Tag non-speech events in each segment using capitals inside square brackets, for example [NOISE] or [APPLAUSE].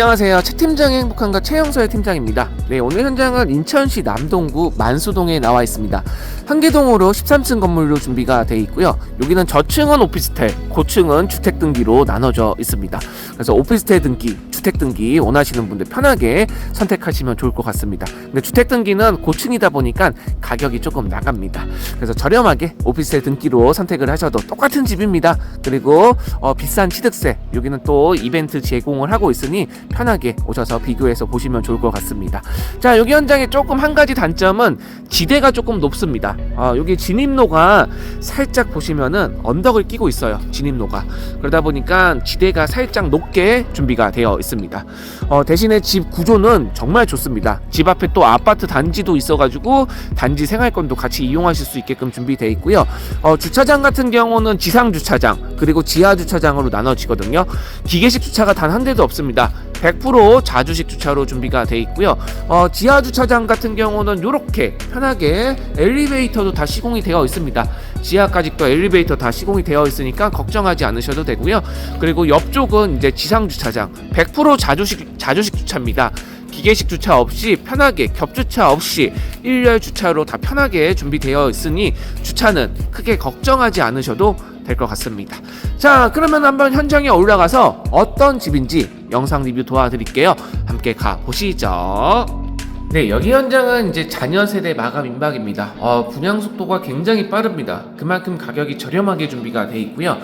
안녕하세요. 최 팀장의 행복한가 최영서의 팀장입니다. 네, 오늘 현장은 인천시 남동구 만수동에 나와 있습니다. 한계동으로 13층 건물로 준비가 돼 있고요. 여기는 저층은 오피스텔, 고층은 주택 등기로 나눠져 있습니다. 그래서 오피스텔 등기, 주택 등기 원하시는 분들 편하게 선택하시면 좋을 것 같습니다. 근데 주택 등기는 고층이다 보니까 가격이 조금 나갑니다. 그래서 저렴하게 오피스텔 등기로 선택을 하셔도 똑같은 집입니다. 그리고 어, 비싼 취득세 여기는 또 이벤트 제공을 하고 있으니 편하게 오셔서 비교해서 보시면 좋을 것 같습니다. 자 여기 현장에 조금 한 가지 단점은 지대가 조금 높습니다. 어, 여기 진입로가 살짝 보시면은 언덕을 끼고 있어요. 진입로가 그러다 보니까 지대가 살짝 높게 준비가 되어 있습니다. 어, 대신에 집 구조는 정말 좋습니다. 집 앞에 또 아파트 단지도 있어가지고 단지 생활권도 같이 이용하실 수 있게끔 준비되어 있고요. 어, 주차장 같은 경우는 지상 주차장 그리고 지하 주차장으로 나눠지거든요. 기계식 주차가 단 한 대도 없습니다. 100% 자주식 주차로 준비가 돼 있고요. 어, 지하 주차장 같은 경우는 이렇게 편하게 엘리베이터도 다 시공이 되어 있습니다. 지하까지 또 엘리베이터 다 시공이 되어 있으니까 걱정하지 않으셔도 되고요. 그리고 옆쪽은 이제 지상 주차장 100% 자주식 자주식 주차입니다. 기계식 주차 없이 편하게 겹주차 없이 일렬 주차로 다 편하게 준비되어 있으니 주차는 크게 걱정하지 않으셔도 될 것 같습니다. 자, 그러면 한번 현장에 올라가서 어떤 집인지 영상 리뷰 도와드릴게요. 함께 가 보시죠. 네, 여기 현장은 이제 자녀 세대 마감 임박입니다. 어, 분양 속도가 굉장히 빠릅니다. 그만큼 가격이 저렴하게 준비가 돼 있고요.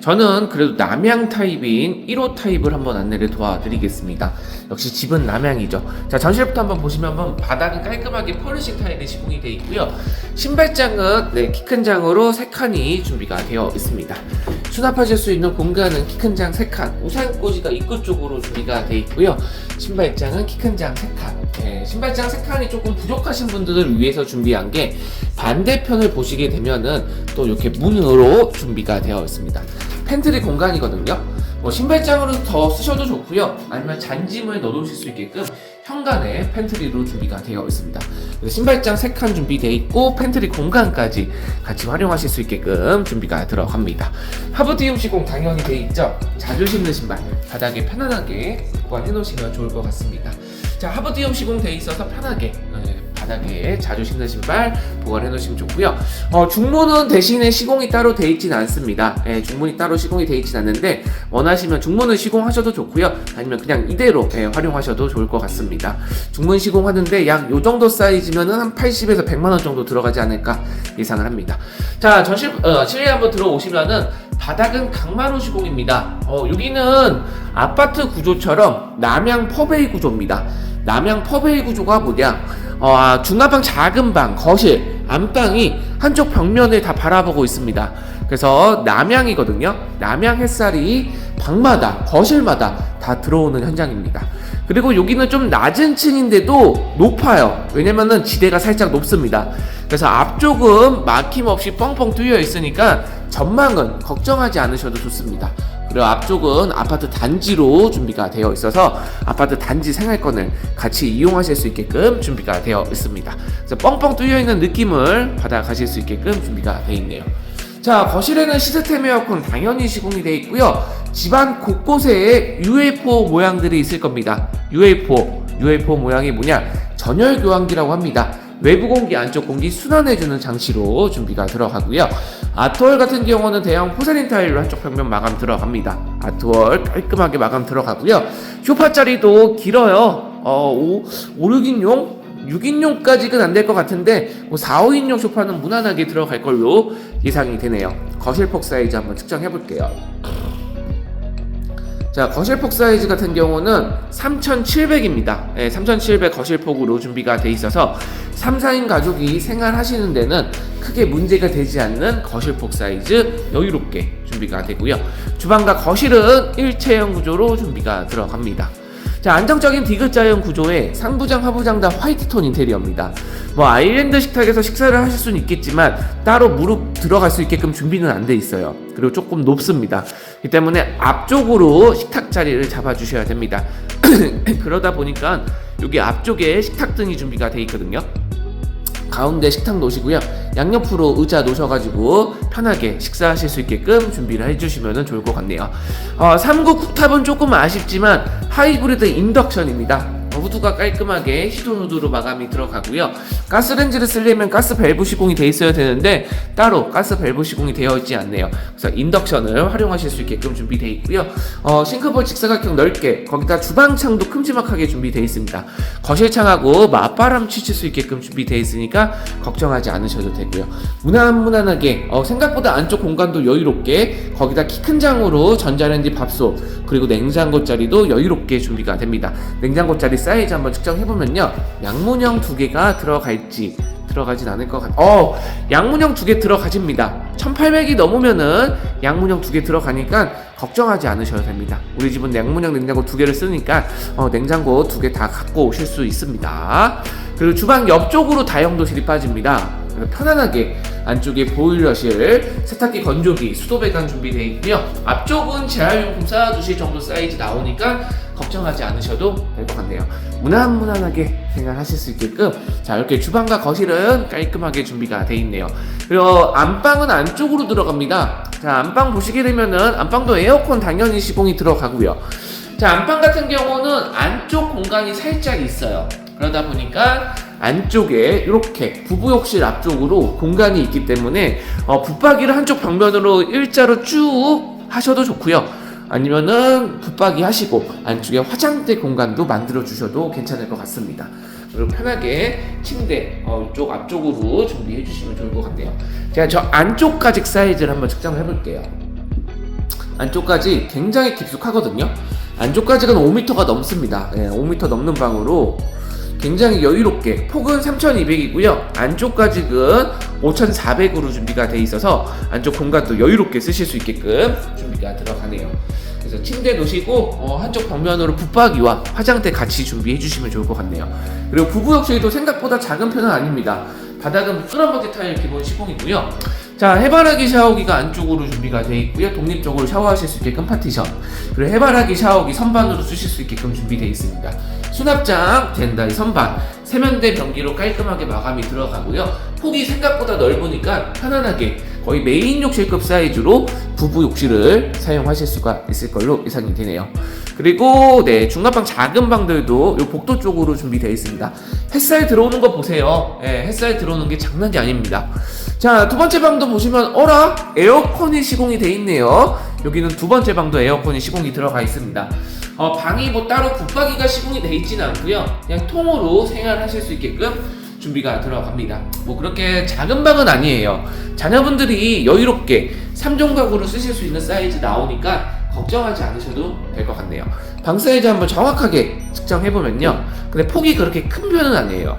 저는 그래도 남양 타입인 1호 타입을 한번 안내를 도와드리겠습니다. 역시 집은 남양이죠. 자, 전실부터 한번 보시면 한번 바닥은 깔끔하게 펄리싱 타일에 시공이 되어 있고요. 신발장은 네, 키 큰 장으로 3칸이 준비가 되어 있습니다. 수납하실 수 있는 공간은 키 큰 장 3칸, 우산꽂이가 입구 쪽으로 준비가 되어 있고요. 신발장은 키 큰 장 3칸. 네, 신발장 3칸이 조금 부족하신 분들을 위해서 준비한 게 반대편을 보시게 되면은 또 이렇게 문으로 준비가 되어 있습니다. 팬트리 공간이거든요. 뭐 신발장으로 더 쓰셔도 좋고요. 아니면 잔짐을 넣어놓으실 수 있게끔 현관에 팬트리로 준비가 되어 있습니다. 신발장 3칸 준비되어 있고 팬트리 공간까지 같이 활용하실 수 있게끔 준비가 들어갑니다. 하부디움 시공 당연히 되어 있죠. 자주 신는 신발 바닥에 편안하게 보관해 놓으시면 좋을 것 같습니다. 자 하부디움 시공 되어 있어서 편하게 네, 바닥에 자주 신는 신발 보관해 놓으시면 좋고요. 어, 중문은 대신에 시공이 따로 돼 있진 않습니다. 예, 중문이 따로 시공이 돼 있진 않는데 원하시면 중문을 시공하셔도 좋고요. 아니면 그냥 이대로 예, 활용하셔도 좋을 것 같습니다. 중문 시공하는데 약 요 정도 사이즈면은 한 80에서 100만 원 정도 들어가지 않을까 예상을 합니다. 자, 전실 어, 실내 한번 들어오시면은 바닥은 강마루 시공입니다. 어, 여기는 아파트 구조처럼 남양 퍼베이 구조입니다. 남양 퍼베이 구조가 뭐냐? 어, 아, 중간방 작은 방, 거실, 안방이 한쪽 벽면을 다 바라보고 있습니다. 그래서 남양이거든요. 남양 햇살이 방마다, 거실마다 다 들어오는 현장입니다. 그리고 여기는 좀 낮은 층인데도 높아요. 왜냐면은 지대가 살짝 높습니다. 그래서 앞쪽은 막힘없이 뻥뻥 뚫려 있으니까 전망은 걱정하지 않으셔도 좋습니다. 그리고 앞쪽은 아파트 단지로 준비가 되어 있어서 아파트 단지 생활권을 같이 이용하실 수 있게끔 준비가 되어 있습니다. 그래서 뻥뻥 뚫려 있는 느낌을 받아 가실 수 있게끔 준비가 되어 있네요. 자, 거실에는 시스템 에어컨 당연히 시공이 되어 있고요. 집안 곳곳에 UFO 모양들이 있을 겁니다. UFO, UFO 모양이 뭐냐? 전열 교환기라고 합니다. 외부 공기, 안쪽 공기 순환해주는 장치로 준비가 들어가고요. 아트월 같은 경우는 대형 포세린 타일로 한쪽 벽면 마감 들어갑니다. 아트월 깔끔하게 마감 들어가고요. 쇼파 자리도 길어요. 어, 5, 5 6인용? 6인용까지는 안 될 것 같은데 뭐 4, 5인용 소파는 무난하게 들어갈 걸로 예상이 되네요. 거실 폭 사이즈 한번 측정해 볼게요. 자, 거실폭 사이즈 같은 경우는 3,700입니다. 예, 3,700 거실폭으로 준비가 돼 있어서 3, 4인 가족이 생활하시는 데는 크게 문제가 되지 않는 거실폭 사이즈 여유롭게 준비가 되고요. 주방과 거실은 일체형 구조로 준비가 들어갑니다. 자, 안정적인 디귿자형 구조에 상부장, 하부장 다 화이트톤 인테리어입니다. 뭐 아일랜드 식탁에서 식사를 하실 수는 있겠지만 따로 무릎 들어갈 수 있게끔 준비는 안 돼 있어요. 그리고 조금 높습니다. 이 때문에 앞쪽으로 식탁 자리를 잡아 주셔야 됩니다. [CLEARS THROAT] 그러다 보니까 여기 앞쪽에 식탁 등이 준비가 돼 있거든요. 가운데 식탁 놓으시고요. 양옆으로 의자 놓으셔가지고 편하게 식사하실 수 있게끔 준비를 해주시면 좋을 것 같네요. 어, 3구 쿡탑은 조금 아쉽지만 하이브리드 인덕션입니다. 어, 후드가 깔끔하게 시돈 후드로 마감이 들어가고요. 가스렌지를 쓰려면 가스 밸브 시공이 돼 있어야 되는데 따로 가스 밸브 시공이 되어 있지 않네요. 그래서 인덕션을 활용하실 수 있게끔 준비되어 있고요. 어, 싱크볼 직사각형 넓게 거기다 주방창도 큼지막하게 준비되어 있습니다. 거실창하고 맞바람 치칠 수 있게끔 준비되어 있으니까 걱정하지 않으셔도 되고요. 무난무난하게 어, 생각보다 안쪽 공간도 여유롭게 거기다 키 큰 장으로 전자레인지 밥솥 그리고 냉장고 자리도 여유롭게 준비가 됩니다. 냉장고 자리 사이즈 한번 측정해 보면요. 양문형 두 개가 들어갈지 들어가진 않을 것 같. 어, 양문형 두 개 들어가집니다. 1,800이 넘으면은 양문형 두 개 들어가니까 걱정하지 않으셔도 됩니다. 우리 집은 양문형 냉장고 두 개를 쓰니까 어, 냉장고 두 개 다 갖고 오실 수 있습니다. 그리고 주방 옆쪽으로 다용도실이 빠집니다. 편안하게 안쪽에 보일러실, 세탁기 건조기, 수도 배관 준비되어 있고요. 앞쪽은 재활용품 쌓아두실 정도 사이즈 나오니까 걱정하지 않으셔도 될 것 같네요. 무난무난하게 생활하실 수 있게끔 자 이렇게 주방과 거실은 깔끔하게 준비가 되어 있네요. 그리고 안방은 안쪽으로 들어갑니다. 자 안방 보시게 되면은 안방도 에어컨 당연히 시공이 들어가고요. 자 안방 같은 경우는 안쪽 공간이 살짝 있어요. 그러다 보니까 안쪽에 이렇게 부부욕실 앞쪽으로 공간이 있기 때문에 어, 붙박이를 한쪽 벽면으로 일자로 쭉 하셔도 좋고요. 아니면은 붙박이 하시고 안쪽에 화장대 공간도 만들어 주셔도 괜찮을 것 같습니다. 그리고 편하게 침대 어, 이쪽 앞쪽으로 준비해 주시면 좋을 것 같네요. 제가 저 안쪽까지 사이즈를 한번 측정해 볼게요. 안쪽까지 굉장히 깊숙하거든요. 안쪽까지는 5m가 넘습니다. 예, 5m 넘는 방으로 굉장히 여유롭게 폭은 3200이고요. 안쪽까지는 5400으로 준비가 돼 있어서 안쪽 공간도 여유롭게 쓰실 수 있게끔 준비가 들어가네요. 그래서 침대 놓으시고 어, 한쪽 벽면으로 붙박이와 화장대 같이 준비해 주시면 좋을 것 같네요. 그리고 부부욕실도 생각보다 작은 편은 아닙니다. 바닥은 끄럼박이 타일 기본 시공이고요. 자, 해바라기 샤워기가 안쪽으로 준비가 되어 있고요. 독립적으로 샤워하실 수 있게끔 파티션. 그리고 해바라기 샤워기 선반으로 쓰실 수 있게끔 준비되어 있습니다. 수납장, 젠다이 선반, 세면대 변기로 깔끔하게 마감이 들어가고요. 폭이 생각보다 넓으니까 편안하게 거의 메인 욕실급 사이즈로 부부 욕실을 사용하실 수가 있을 걸로 예상이 되네요. 그리고 네 중간방 작은 방들도 이 복도 쪽으로 준비되어 있습니다. 햇살 들어오는 거 보세요. 예, 햇살 들어오는 게 장난이 아닙니다. 자, 두 번째 방도 보시면 어라 에어컨이 시공이 돼 있네요. 여기는 두 번째 방도 에어컨이 시공이 들어가 있습니다. 어, 방이 뭐 따로 붙박이가 시공이 돼 있지는 않고요. 그냥 통으로 생활하실 수 있게끔 준비가 들어갑니다. 뭐 그렇게 작은 방은 아니에요. 자녀분들이 여유롭게 3종 가구로 쓰실 수 있는 사이즈 나오니까 걱정하지 않으셔도 될 것 같네요. 방 사이즈 한번 정확하게 측정해보면요. 근데 폭이 그렇게 큰 편은 아니에요.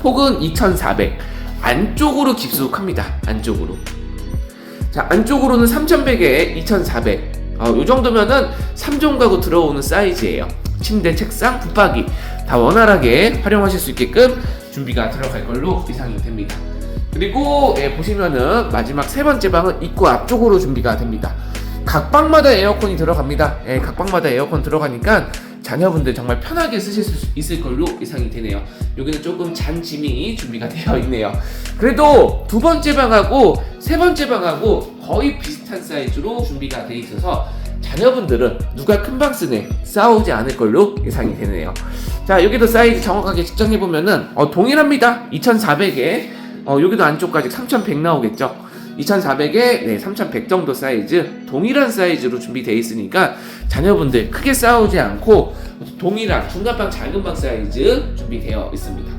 폭은 2400. 안쪽으로 깊숙합니다. 안쪽으로. 자, 안쪽으로는 3100에 2400. 어, 이 정도면은 3종 가구 들어오는 사이즈예요. 침대, 책상, 붙박이 다 원활하게 활용하실 수 있게끔 준비가 들어갈 걸로 예상이 됩니다. 그리고 예, 보시면은 마지막 세 번째 방은 입구 앞쪽으로 준비가 됩니다. 각 방마다 에어컨이 들어갑니다. 예, 각 방마다 에어컨 들어가니까 자녀분들 정말 편하게 쓰실 수 있을 걸로 예상이 되네요. 여기는 조금 잔 짐이 준비가 [LAUGHS] 되어 있네요. 그래도 두 번째 방하고 세 번째 방하고 거의 비슷한 사이즈로 준비가 되어 있어서 자녀분들은 누가 큰 방 쓰네 싸우지 않을 걸로 예상이 되네요. 자 여기도 사이즈 정확하게 측정해 보면은 어, 동일합니다. 2,400에 어, 여기도 안쪽까지 3,100 나오겠죠. 2,400에 네, 3,100 정도 사이즈 동일한 사이즈로 준비되어 있으니까 자녀분들 크게 싸우지 않고 동일한 중간방 작은 방 사이즈 준비되어 있습니다.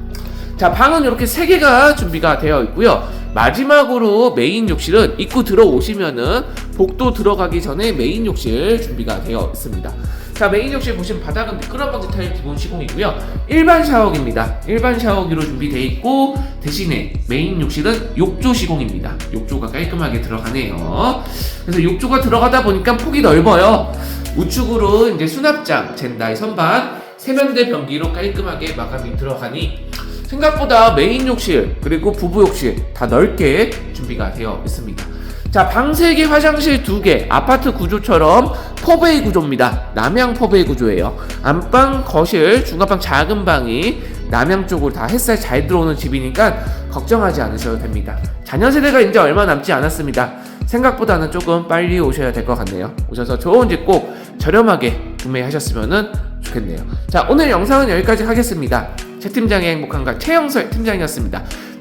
자 방은 이렇게 세 개가 준비가 되어 있고요. 마지막으로 메인 욕실은 입구 들어오시면은 복도 들어가기 전에 메인 욕실 준비가 되어 있습니다. 자 메인 욕실 보시면 바닥은 미끄럼 방지 타일 기본 시공이고요. 일반 샤워기입니다. 일반 샤워기로 준비되어 있고 대신에 메인 욕실은 욕조 시공입니다. 욕조가 깔끔하게 들어가네요. 그래서 욕조가 들어가다 보니까 폭이 넓어요. 우측으로 이제 수납장, 젠다이 선반, 세면대 변기로 깔끔하게 마감이 들어가니 생각보다 메인 욕실 그리고 부부 욕실 다 넓게 준비가 되어 있습니다. 자, 방 3개, 화장실 2개, 아파트 구조처럼 포베이 구조입니다. 남향 포베이 구조예요. 안방, 거실, 중간방 작은 방이 남향 쪽으로 다 햇살 잘 들어오는 집이니까 걱정하지 않으셔도 됩니다. 자녀 세대가 이제 얼마 남지 않았습니다. 생각보다는 조금 빨리 오셔야 될 것 같네요. 오셔서 좋은 집 꼭 저렴하게 구매하셨으면 좋겠네요. 자, 오늘 영상은 여기까지 하겠습니다. 최 팀장의 행복한가 최영설 팀장이었습니다.